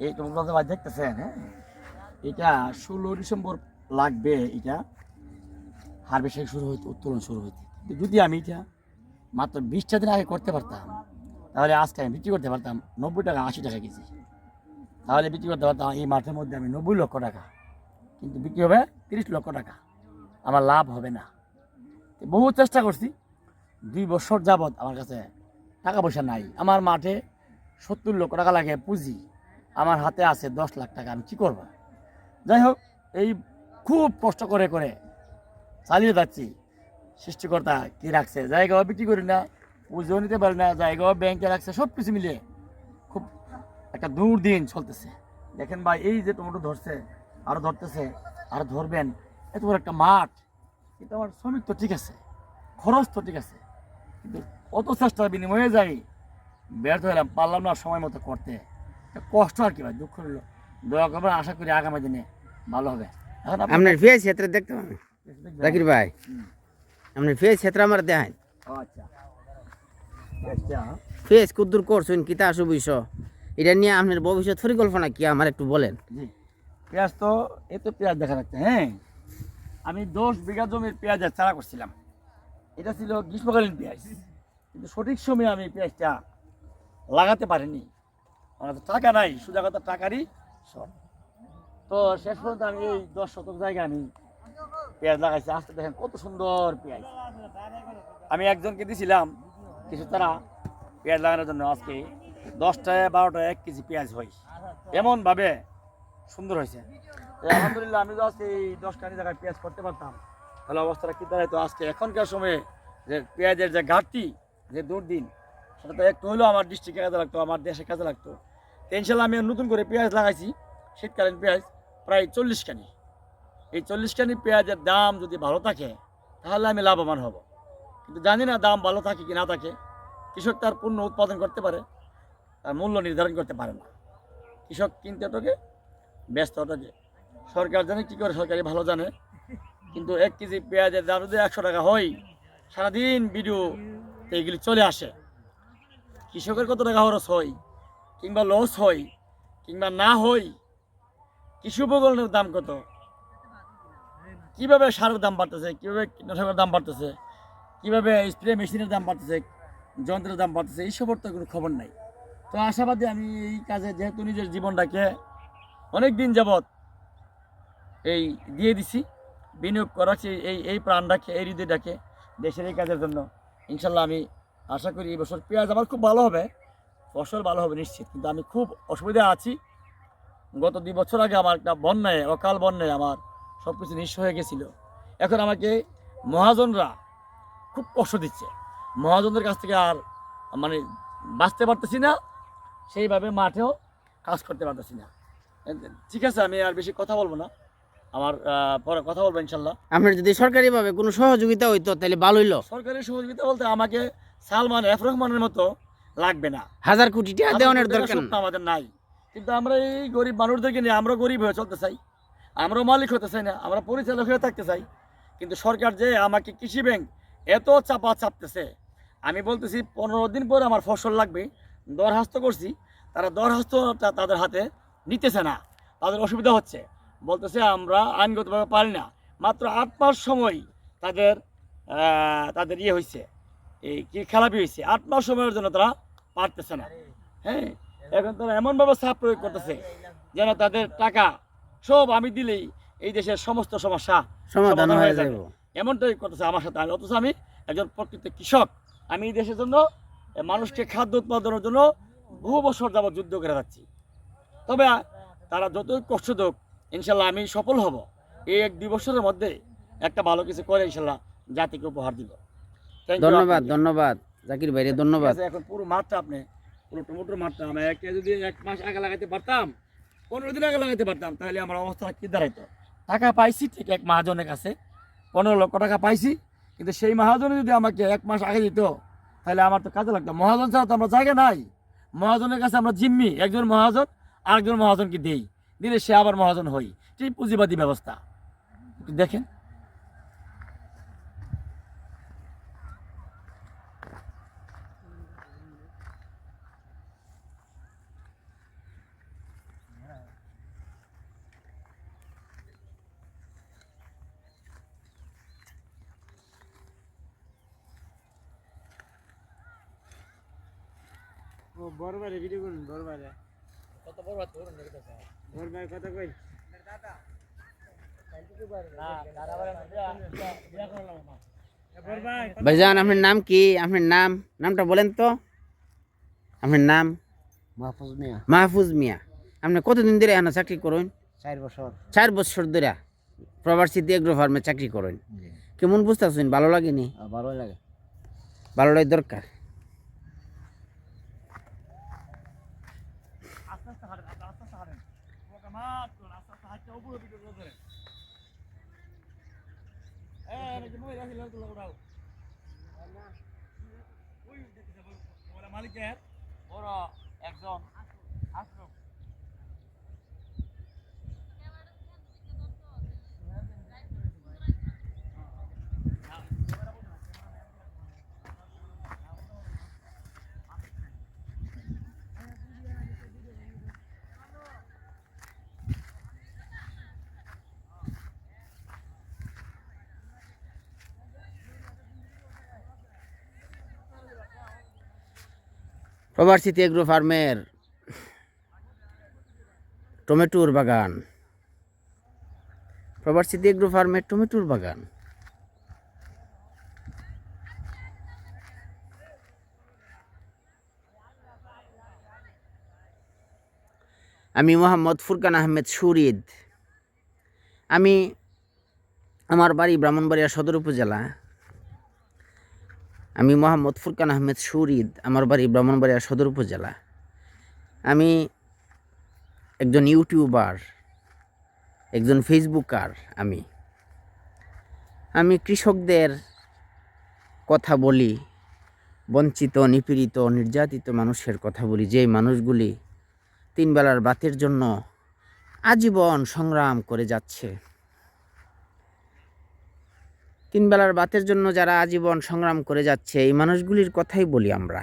এই টমেটো ভাই দেখতেছেন হ্যাঁ? এটা ষোলো ডিসেম্বর লাগবে এটা। হারভেস্টিং শুরু হইতে, উত্তোলন শুরু হইতে। যদি আমি এটা মাত্র বিশটা দিন আগে করতে পারতাম, তাহলে আজকে আমি বিক্রি করতে পারতাম নব্বই টাকা, আশি টাকা কেজি। তাহলে বিক্রি করতে পারতাম এই মাঠের মধ্যে আমি নব্বই লক্ষ টাকা। কিন্তু বিক্রি হবে তিরিশ লক্ষ টাকা। আমার লাভ হবে না। বহু চেষ্টা করছি। দুই বছর যাবৎ আমার কাছে টাকা পয়সা নাই। আমার মাঠে সত্তর লক্ষ টাকা লাগে পুঁজি। আমার হাতে আছে দশ লাখ টাকা, আমি কী করব? যাই হোক, এই খুব কষ্ট করে করে চালিয়ে যাচ্ছি। সৃষ্টিকর্তা কি রাখছে? জায়গাও বিক্রি করি না পুজো নিতে পারি না, জায়গাও ব্যাংকে রাখছে সব কিছু মিলিয়ে খুব একটা দূর দিন চলতেছে। দেখেন ভাই, এই যে টমেটো ধরছে আরও ধরতেছে, আর ধরবেন, এত বড় একটা মাঠ। কিন্তু আমার শ্রমিক তো ঠিক আছে, খরচ তো ঠিক আছে, কিন্তু অত চেষ্টার বিনিময়ে যাই, ব্যর্থ হলাম, পারলাম না সময় মতো করতে। কষ্ট আর কি ভাই দুঃখ হলো দয়া করবেন আশা করি আগামী দিনে ভালো হবে। এখন আপনি- আপনার ফেস ক্ষেত্রে দেখতে পাবেন। জাকির ভাই। আপনার ফেস ক্ষেত্রে আমার দেখায় আচ্ছা। আচ্ছা ফেস কুদ্দুর করছেন কিতা আসু বুঝছ? এটা নিয়ে আপনার ভবিষ্যৎ পরিকল্পনা কি আমার একটু বলেন। পেঁয়াজ তো এ তো পেঁয়াজ দেখা যাচ্ছে হ্যাঁ। আমি দশ বিঘা জমির পেঁয়াজের চারা করছিলাম। এটা ছিল গ্রীষ্মকালীন পেঁয়াজ। কিন্তু সঠিক সময়ে আমি পেঁয়াজটা লাগাতে পারিনি। আমার তো টাকা নাই, সোজা কথা টাকারই সব তো শেষ পর্যন্ত আমি এই দশ শতক জায়গায় আমি পেঁয়াজ লাগাইছি। আসতে দেখেন কত সুন্দর পেঁয়াজ। আমি একজনকে দিছিলাম, কিছু তারা পেঁয়াজ লাগানোর জন্য আজকে দশটায় বারোটায় এক কেজি পেঁয়াজ হয়। এমনভাবে সুন্দর হয়েছে। তো আলহামদুলিল্লাহ, আমি তো আজকে এই দশ কানি জায়গায় পেঁয়াজ করতে পারতাম। তাহলে অবস্থাটা কী দাঁড়াইতো আজকে এখনকার সময়ে যে পেঁয়াজের যে ঘাটতি, যে দুর্দিন, সেটা তো একটু হলেও আমার ডিস্ট্রিক্টে কাজে লাগতো, আমার দেশে কাজে লাগতো। তো ইনশাল্লাহ আমি নতুন করে পেঁয়াজ লাগাইছি, শীতকালীন পেঁয়াজ, প্রায় চল্লিশ কানি এই চল্লিশ কানি পেঁয়াজের দাম যদি ভালো থাকে, তাহলে আমি লাভবান হব। কিন্তু জানি না দাম ভালো থাকে কি না থাকে, কৃষক তার পণ্য উৎপাদন করতে পারে, তার মূল্য নির্ধারণ করতে পারে না। কৃষক কিনতে ওটাকে ব্যস্ত ওটাকে সরকার জানে কী করে সরকারি ভালো জানে, কিন্তু এক কেজি পেঁয়াজের দাম যদি একশো টাকা হয়, সারাদিন ভিডিও এইগুলি চলে আসে। কৃষকের কত টাকা খরচ হয়? কিংবা লস হয়, কিংবা না হয়, কৃষি উপকরণের দাম কত? কীভাবে সারের দাম বাড়তেছে, কীভাবে কীটনাশকের দাম বাড়তেছে, কীভাবে স্প্রে মেশিনের দাম বাড়তেছে, যন্ত্রের দাম বাড়তেছে এইসবের তো কোনো খবর নাই। তো আশাবাদী আমি এই কাজে যেহেতু নিজের জীবনটাকে অনেক দিন যাবৎ এই দিয়ে দিছি, বিনিয়োগ করাচ্ছি এই এই প্রাণটাকে, এই হৃদয়টাকে দেশের এই কাজের জন্য, ইনশাল্লাহ আমি আশা করি এই বছর পেঁয়াজ আমার খুব ভালো হবে। ফসল ভালো হবে নিশ্চিত। কিন্তু আমি খুব অসুবিধা আছি। গত দুই বছর আগে আমার একটা বন্যায় অকাল বন্যায় আমার সব কিছু নিঃস্ব হয়ে গেছিল। এখন আমাকে মহাজনরা খুব কষ্ট দিচ্ছে। মহাজনদের কাছ থেকে আর মানে বাঁচতে পারতেছি না সেইভাবে মাঠেও কাজ করতে পারতেছি না। ঠিক আছে আমি আর বেশি কথা বলব না। আমার পরে কথা বলব ইনশাল্লাহ। আপনার যদি সরকারিভাবে কোনো সহযোগিতা হইতো তাহলে ভালো হইল। সরকারি সহযোগিতা বলতে আমাকে সালমান এফ রহমানের মতো লাগবে না। হাজার কোটি টাকা দেওয়ানোর দরকার আমাদের নাই। কিন্তু আমরা এই গরিব মানুষদেরকে নিয়ে আমরা গরিব হয়ে চলতে চাই। আমরাও মালিক হতে চাই না আমরা পরিচালক হয়ে থাকতে চাই। কিন্তু সরকার যে আমাকে কৃষি ব্যাংক এত চাপা চাপতেছে আমি বলতেছি পনেরো দিন পরে আমার ফসল লাগবে দরখাস্ত করছি তারা দরখাস্তটা তাদের হাতে নিতেছে না। তাদের অসুবিধা হচ্ছে। বলতেছে আমরা আইনগতভাবে পারি না। মাত্র আট মাস সময় তাদের তাদের ইয়ে হয়েছে এই কি খেলাপি হয়েছে? আট মাস সময়ের জন্য তারা পারতেছে না। হ্যাঁ? এখন তারা এমনভাবে চাপ প্রয়োগ করতেছে যেন তাদের টাকা সব আমি দিলেই এই দেশের সমস্ত সমস্যা সমাধান হয়ে যাবে। এমনটাই করতেছে আমার সাথে। আমি অথচ আমি একজন প্রকৃত কৃষক। আমি এই দেশের জন্য মানুষকে খাদ্য উৎপাদনের জন্য বহু বছর যাবৎ যুদ্ধ করে যাচ্ছি। তবে তারা যতই কষ্ট দেখ ইনশাল্লাহ আমি সফল হব। এই এক দুই বছরের মধ্যে একটা ভালো কিছু করে ইনশাল্লাহ জাতিকে উপহার দিব। ধন্যবাদ ধন্যবাদ। জাকির ভাইরে ধন্যবাদ। এখন পুরো মাঠটা আপনি পুরো টমেটোর মাঠটা আমি একটা যদি এক মাস আগে লাগাতে পারতাম পনেরো দিন আগে লাগাতে পারতাম তাহলে আমার অবস্থা কি দাঁড়াইতো? টাকা পাইছি ঠিক এক মহাজনের কাছে পনেরো লক্ষ টাকা পাইছি কিন্তু সেই মহাজনে যদি আমাকে এক মাস আগে দিত তাহলে আমার তো কাজে লাগতো। মহাজন ছাড়া তো আমরা জায়গা নাই। মহাজনের কাছে আমরা জিম্মি একজন মহাজন আরেকজন মহাজনকে দেই। দিলে সে আবার মহাজন হই। ঠিক পুঁজিবাদী ব্যবস্থা। দেখেন। ও বড়বারে ভিডিও করুন বড়বারে কত বড় বাদ ধরুন দেখতে চাই বড়বারে কথা কই? দাদা ভাইজান আপনার নাম কি? আপনার নাম? নামটা বলেন তো। আপনার নাম? মাহফুজ মিয়া। মাহফুজ মিয়া। আপনি কতদিন ধরে এখানে চাকরি করেন? চার বছর। চার বছর ধরে প্রবাসী এগ্রো ফার্মে চাকরি করেন। কেমন বুঝতেছেন ভালো লাগেনি? ভালোই লাগে। ভালো লাগে দরকার আস্তে আস্তে হাঁটেন আস্তে আস্তে হাঁটেন ওকে মাপ করুন আস্তে আস্তে হাঁটতে উপরে ভিডিও করে ধরেন এই নাকি মই রাখি লাল তুলা উড়াও ওই দেখতেছে বলে মালিকের। বড় একজন। আসলো প্রবাসী এগ্রো ফার্মের টমেটোর বাগান প্রবাসী এগ্রো ফার্মের টমেটোর বাগান আমি মোহাম্মদ ফুরকান আহমেদ সুরিদ আমি আমার বাড়ি ব্রাহ্মণবাড়িয়া সদর উপজেলা। আমি মোহাম্মদ ফুরকান আহমেদ সুরিদ, আমার বাড়ি ব্রাহ্মণবাড়িয়া সদর উপজেলা। আমি একজন ইউটিউবার, একজন ফেসবুকার আমি। আমি কৃষকদের কথা বলি, বঞ্চিত, নিপীড়িত, নির্যাতিত মানুষের কথা বলি যে মানুষগুলি তিন বেলার বাতের জন্য আজীবন সংগ্রাম করে যাচ্ছে। তিন বেলার বাতের জন্য যারা আজীবন সংগ্রাম করে যাচ্ছে এই মানুষগুলির কথাই বলি আমরা।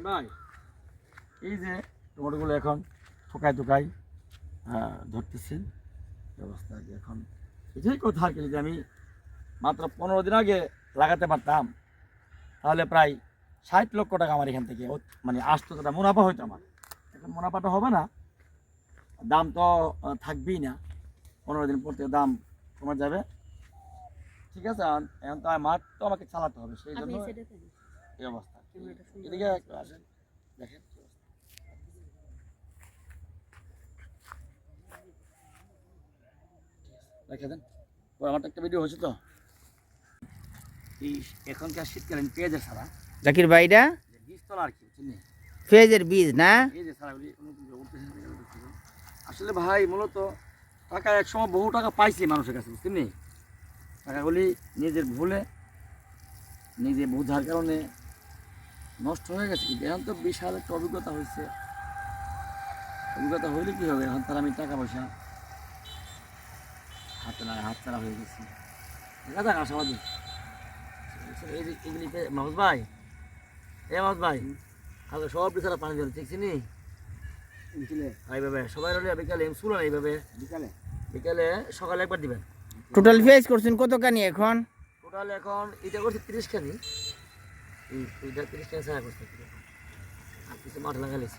ভাই। এই যে টমেটোগুলো এখন থোকায় থোকায় ধরতেছি। ব্যবস্থা আর কি এখন। এটাই কথা আর কি যদি আমি মাত্র পনেরো দিন আগে লাগাতে পারতাম তাহলে প্রায় ষাট লক্ষ টাকা আমার এখান থেকে ও- মানে আসতো যেটা মুনাফা হইতো আমার। এখন মুনাফাটা হবে না দাম তো থাকবেই না। পনেরো দিন পর থেকে দাম কমে যাবে। ঠিক আছে এখন- এখন তো মাঠ তো আমাকে চালাতে হবে সেই জন্য এই অবস্থা। এদিকে আসেন দেখেন রেখে দেন। ও আমারটা একটা ভিডিও হয়েছে তো। এই এখনকার শীতকালীন পেঁয়াজের ছাড়া। জাকির বীজতলা আর কি পেঁয়াজের বীজ না। আসলে ভাই মূলত টাকা একসময় বহু টাকা পাইছি মানুষের কাছে বুঝছেন? টাকাগুলি নিজের ভুলে নিজে বোঝার কারণে নষ্ট হয়ে গেছে কিন্তু এখন তো বিশাল একটা অভিজ্ঞতা হয়েছে। অভিজ্ঞতা হইলে কী হবে? এখন তার আমি টাকা পয়সা হাত চালা হাত চালা হয়ে গেছে। দেখা যাক আশাবাদী। এগুলি মাহমুদ ভাই। এ মাহমুদ ভাই আগে সব বিছানা পানি ঠিক চিনি ইনছিলে এইভাবে সবাই রলে বিকালে এম শুনো না এইভাবে। বিকালে। বিকালে সকালে একবার দিবেন। টোটাল পেঁয়াজ করছেন কত কানি এখন? টোটাল এখন এটা করছে তিরিশ খানি এইটা তিরিশ খানি ছাড়া করছে। আর কিছু মাঠ আমাদের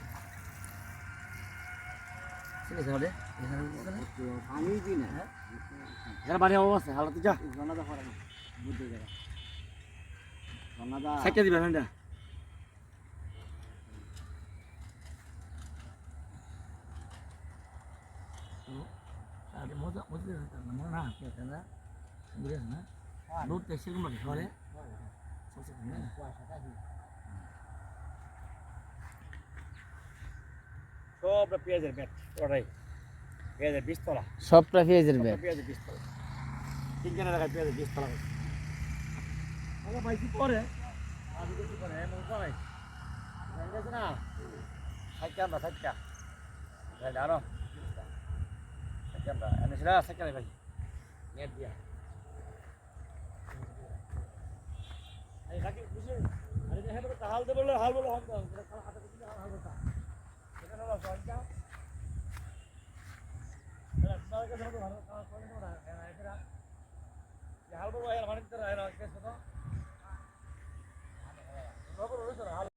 আমি দিই না এখানে বাড়ি অবস্থা হালত যা জনাদা পড়ে না বুদ্ধি জনাদা সাইকেল দিবেন এটা আরে মজা মজা না না। কে না? বুঝেছ সবটা পেঁয়াজের ব্যাট ওটাই পেঁয়াজের বিস্তলা সবটা পেঁয়াজের ব্যাগ পেঁয়াজের বিস্তলা তিনখানে রাখা পেঁয়াজের বিস্তলা আগে ভাই কি করে আমি কিছু করে এমন করে না সাইকেল আমরা সাইকেল ভাই আরও সাইকেল আমরা এনে ছিল ভাই নেট দিয়া এই রাখি বুঝে আরে যে হেবে হাল দে বলে হাল বলে হাল দাও হাতে কিছু হাল হাল দাও এখানে হলো সরকার এরা সরকার ধরো ভালো কাজ করে না এরা এরা হাল বলে এরা মানে হলো হাল